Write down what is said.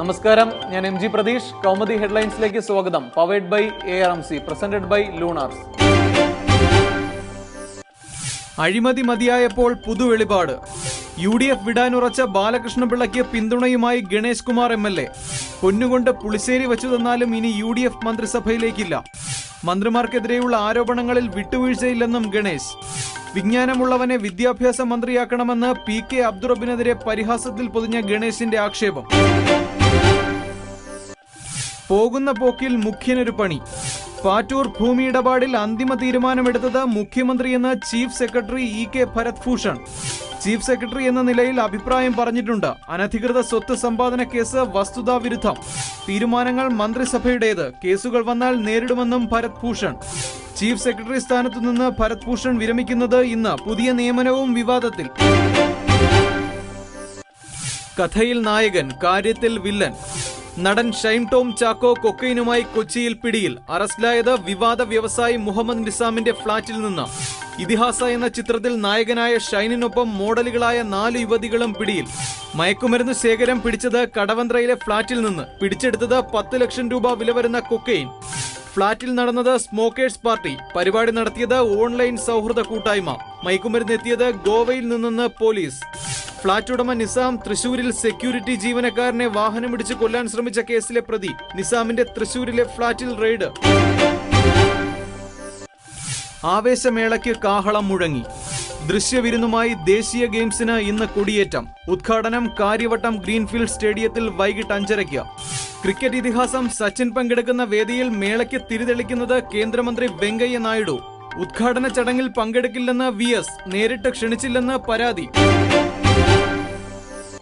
നമസ്കാരം. ഞാൻ M G Pratheesh. Kaumudi ഹെഡ്ലൈൻസിലേക്ക് സ്വാഗതം. Powered by A R M C presented by Lunars. അഴിമതി മതിയായപ്പോൾ പുതുവെളിപാട് യു ഡി എഫ് വിടാനുറച്ച ബാലകൃഷ്ണപിള്ളയ്ക്ക് പിന്തുണയുമായി Ganesh Kumar M L A. പൊന്നുകൊണ്ട് പുളിശ്ശേരി വെച്ചു തന്നാലും ഇനി യു ഡി എഫ് മന്ത്രിസഭയിലേക്കില്ല. മന്ത്രിമാർക്കെതിരെയുള്ള ആരോപണങ്ങളിൽ വിട്ടുവീഴ്ചയില്ലെന്നും ഗണേശ് വിജ്ഞാനമുള്ളവനെ വിദ്യാഭ്യാസ മന്ത്രിയാക്കണമെന്ന് പി കെ അബ്ദുറബിനെതിരെ പരിഹാസത്തിൽ പൊതിഞ്ഞ ഗണേശിന്റെ ആക്ഷേപം. പോകുന്ന പോക്കിൽ മുഖ്യനൊരു പണി. പാറ്റൂർ ഭൂമി ഇടപാടിൽ അന്തിമ തീരുമാനമെടുത്തത് മുഖ്യമന്ത്രിയെന്ന് chief secretary E K Bharat Bhushan chief secretary എന്ന നിലയിൽ അഭിപ്രായം പറഞ്ഞിട്ടുണ്ട്. അനധികൃത സ്വത്ത് സമ്പാദന കേസ് വസ്തുതാവിരുദ്ധം തീരുമാനങ്ങൾ മന്ത്രിസഭയുടേത്. കേസുകൾ വന്നാൽ നേരിടുമെന്നും ഭരത് ഭൂഷൺ ചീഫ് സെക്രട്ടറി സ്ഥാനത്തു നിന്ന് ഭരത് ഭൂഷൺ വിരമിക്കുന്നത് ഇന്ന് പുതിയ നിയമനവും വിവാദത്തിൽ. കഥയിൽ നായകൻ കാര്യത്തിൽ വില്ലൻ. നടൻ ഷൈം ടോം ചാക്കോ കൊക്കൈനുമായി കൊച്ചിയിൽ പിടിയിൽ അറസ്റ്റിലായത് വിവാദ വ്യവസായി മുഹമ്മദ് നിസാമിന്റെ ഫ്ളാറ്റിൽ നിന്ന്. ഇതിഹാസ എന്ന ചിത്രത്തിൽ നായകനായ ഷൈനിനൊപ്പം മോഡലുകളായ നാല് യുവതികളും പിടിയിൽ. മയക്കുമരുന്ന് ശേഖരം പിടിച്ചത് കടവന്ത്രയിലെ ഫ്ളാറ്റിൽ നിന്ന്. പിടിച്ചെടുത്തത് പത്ത് ലക്ഷം രൂപ വില വരുന്ന കൊക്കൈൻ. ഫ്ളാറ്റിൽ നടന്നത് സ്മോക്കേഴ്സ് പാർട്ടി. പരിപാടി നടത്തിയത് ഓൺലൈൻ സൗഹൃദ കൂട്ടായ്മ. മയക്കുമരുന്ന് എത്തിയത് ഗോവയിൽ നിന്നെന്ന് പോലീസ്. ഫ്ളാറ്റ് ഉടമ നിസാം തൃശൂരിൽ സെക്യൂരിറ്റി ജീവനക്കാരനെ വാഹനമിടിച്ച് കൊല്ലാൻ ശ്രമിച്ച കേസിലെ പ്രതി നിസാമിന്റെ തൃശൂരിലെ ഫ്ളാറ്റിൽ റെയ്ഡ്. ആവേശമേളയ്ക്ക് കാഹളം മുഴങ്ങി. ദൃശ്യവിരുന്നുമായി ദേശീയ ഗെയിംസിന് ഇന്ന് കൊടിയേറ്റം. ഉദ്ഘാടനം കാര്യവട്ടം ഗ്രീൻഫീൽഡ് സ്റ്റേഡിയത്തിൽ വൈകിട്ട് അഞ്ചരയ്ക്ക്. ക്രിക്കറ്റ് ഇതിഹാസം സച്ചിൻ പങ്കെടുക്കുന്ന വേദിയിൽ മേളയ്ക്ക് തിരിതെളിക്കുന്നത് കേന്ദ്രമന്ത്രി വെങ്കയ്യ നായിഡു. ഉദ്ഘാടന ചടങ്ങിൽ പങ്കെടുക്കില്ലെന്ന് വി നേരിട്ട് ക്ഷണിച്ചില്ലെന്ന് പരാതി.